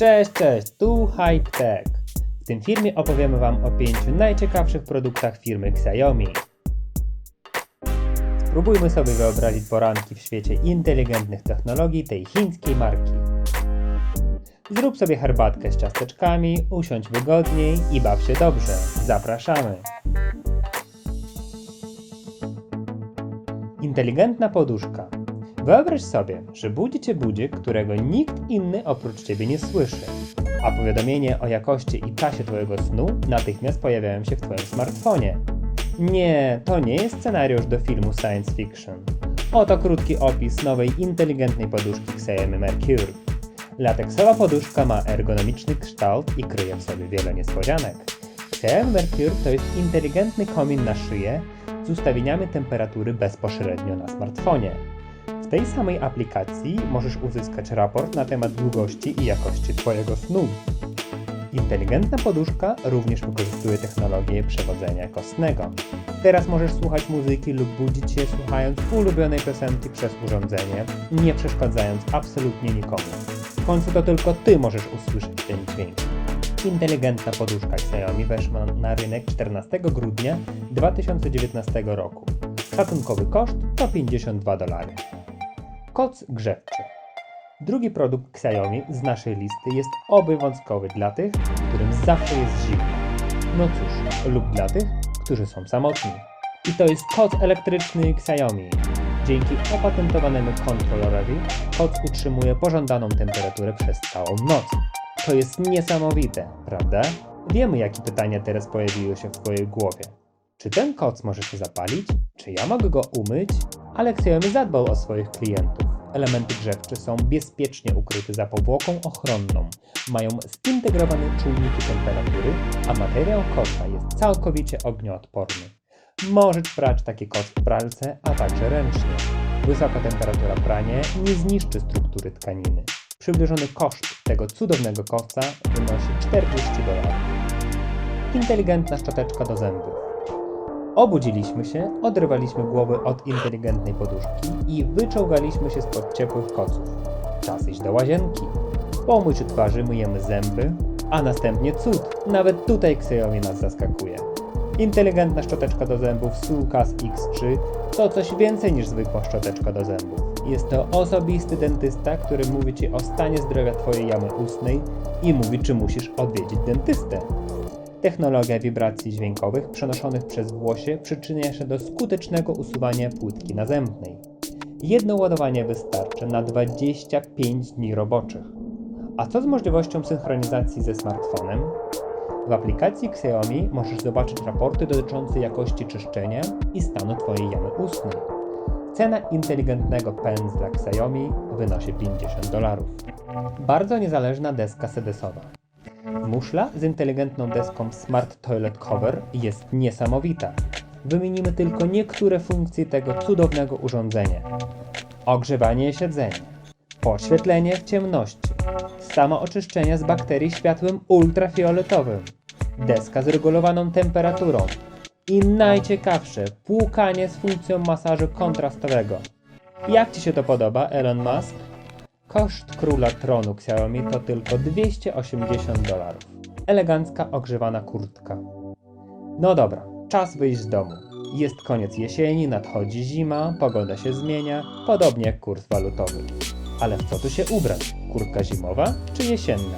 Cześć, cześć, tu Hype Tech. W tym filmie opowiemy Wam o pięciu najciekawszych produktach firmy Xiaomi. Spróbujmy sobie wyobrazić poranki w świecie inteligentnych technologii tej chińskiej marki. Zrób sobie herbatkę z ciasteczkami, usiądź wygodniej i baw się dobrze. Zapraszamy! Inteligentna poduszka. Wyobraź sobie, że budzi cię budzik, którego nikt inny oprócz ciebie nie słyszy, a powiadomienie o jakości i czasie twojego snu natychmiast pojawiają się w twoim smartfonie. Nie, to nie jest scenariusz do filmu science fiction. Oto krótki opis nowej inteligentnej poduszki Xiaomi Mercure. Lateksowa poduszka ma ergonomiczny kształt i kryje w sobie wiele niespodzianek. Xiaomi Mercure to jest inteligentny komin na szyję z ustawieniami temperatury bezpośrednio na smartfonie. Tej samej aplikacji możesz uzyskać raport na temat długości i jakości Twojego snu. Inteligentna poduszka również wykorzystuje technologię przewodzenia kostnego. Teraz możesz słuchać muzyki lub budzić się słuchając ulubionej piosenki przez urządzenie, nie przeszkadzając absolutnie nikomu. W końcu to tylko Ty możesz usłyszeć ten dźwięk. Inteligentna poduszka Xiaomi weszła na rynek 14 grudnia 2019 roku. Szacunkowy koszt to 52 dolary. Koc grzewczy. Drugi produkt Xiaomi z naszej listy jest obowiązkowy dla tych, którym zawsze jest zimno. No cóż, lub dla tych, którzy są samotni. I to jest koc elektryczny Xiaomi. Dzięki opatentowanemu kontrolerowi koc utrzymuje pożądaną temperaturę przez całą noc. To jest niesamowite, prawda? Wiemy, jakie pytania teraz pojawiły się w Twojej głowie. Czy ten koc może się zapalić? Czy ja mogę go umyć? Ale Xiaomi zadbał o swoich klientów. Elementy grzewcze są bezpiecznie ukryte za powłoką ochronną, mają zintegrowane czujniki temperatury, a materiał koca jest całkowicie ognioodporny. Możesz prać taki koc w pralce, a także ręcznie. Wysoka temperatura prania nie zniszczy struktury tkaniny. Przybliżony koszt tego cudownego koca wynosi 40 dolarów. Inteligentna szczoteczka do zębów. Obudziliśmy się, odrywaliśmy głowy od inteligentnej poduszki i wyczołgaliśmy się spod ciepłych koców. Czas iść do łazienki. Po umyciu twarzy myjemy zęby, a następnie cud. Nawet tutaj Xiaomi nas zaskakuje. Inteligentna szczoteczka do zębów Sulcas X3 to coś więcej niż zwykła szczoteczka do zębów. Jest to osobisty dentysta, który mówi Ci o stanie zdrowia Twojej jamy ustnej i mówi, czy musisz odwiedzić dentystę. Technologia wibracji dźwiękowych przenoszonych przez włosie przyczynia się do skutecznego usuwania płytki nazębnej. Jedno ładowanie wystarczy na 25 dni roboczych. A co z możliwością synchronizacji ze smartfonem? W aplikacji Xiaomi możesz zobaczyć raporty dotyczące jakości czyszczenia i stanu Twojej jamy ustnej. Cena inteligentnego pędzla Xiaomi wynosi 50 dolarów. Bardzo niezależna deska sedesowa. Muszla z inteligentną deską Smart Toilet Cover jest niesamowita. Wymienimy tylko niektóre funkcje tego cudownego urządzenia. Ogrzewanie siedzenia, podświetlenie w ciemności, samo oczyszczenie z bakterii światłem ultrafioletowym, deska z regulowaną temperaturą i najciekawsze, płukanie z funkcją masażu kontrastowego. Jak Ci się to podoba, Elon Musk? Koszt króla tronu Xiaomi to tylko 280 dolarów. Elegancka ogrzewana kurtka. No dobra, czas wyjść z domu. Jest koniec jesieni, nadchodzi zima, pogoda się zmienia, podobnie jak kurs walutowy. Ale w co tu się ubrać? Kurtka zimowa czy jesienna?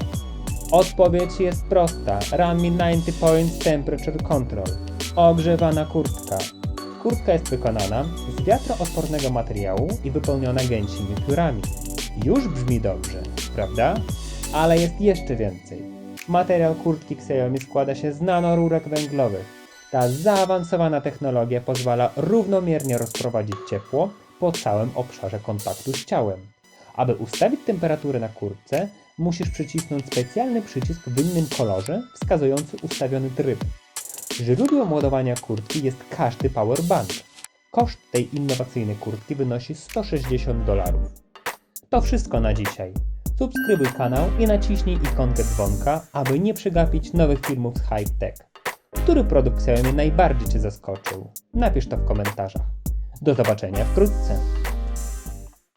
Odpowiedź jest prosta. Rami 90 Points Temperature Control. Ogrzewana kurtka. Kurtka jest wykonana z wiatroodpornego materiału i wypełniona gęsimi piórami. Już brzmi dobrze, prawda? Ale jest jeszcze więcej. Materiał kurtki Xiaomi składa się z nanorurek węglowych. Ta zaawansowana technologia pozwala równomiernie rozprowadzić ciepło po całym obszarze kontaktu z ciałem. Aby ustawić temperaturę na kurtce, musisz przycisnąć specjalny przycisk w innym kolorze wskazujący ustawiony tryb. Źródłem ładowania kurtki jest każdy powerbank. Koszt tej innowacyjnej kurtki wynosi 160 dolarów. To wszystko na dzisiaj. Subskrybuj kanał i naciśnij ikonkę dzwonka, aby nie przegapić nowych filmów z Hype Tech. Który produkt Xiaomi najbardziej Cię zaskoczył? Napisz to w komentarzach. Do zobaczenia wkrótce.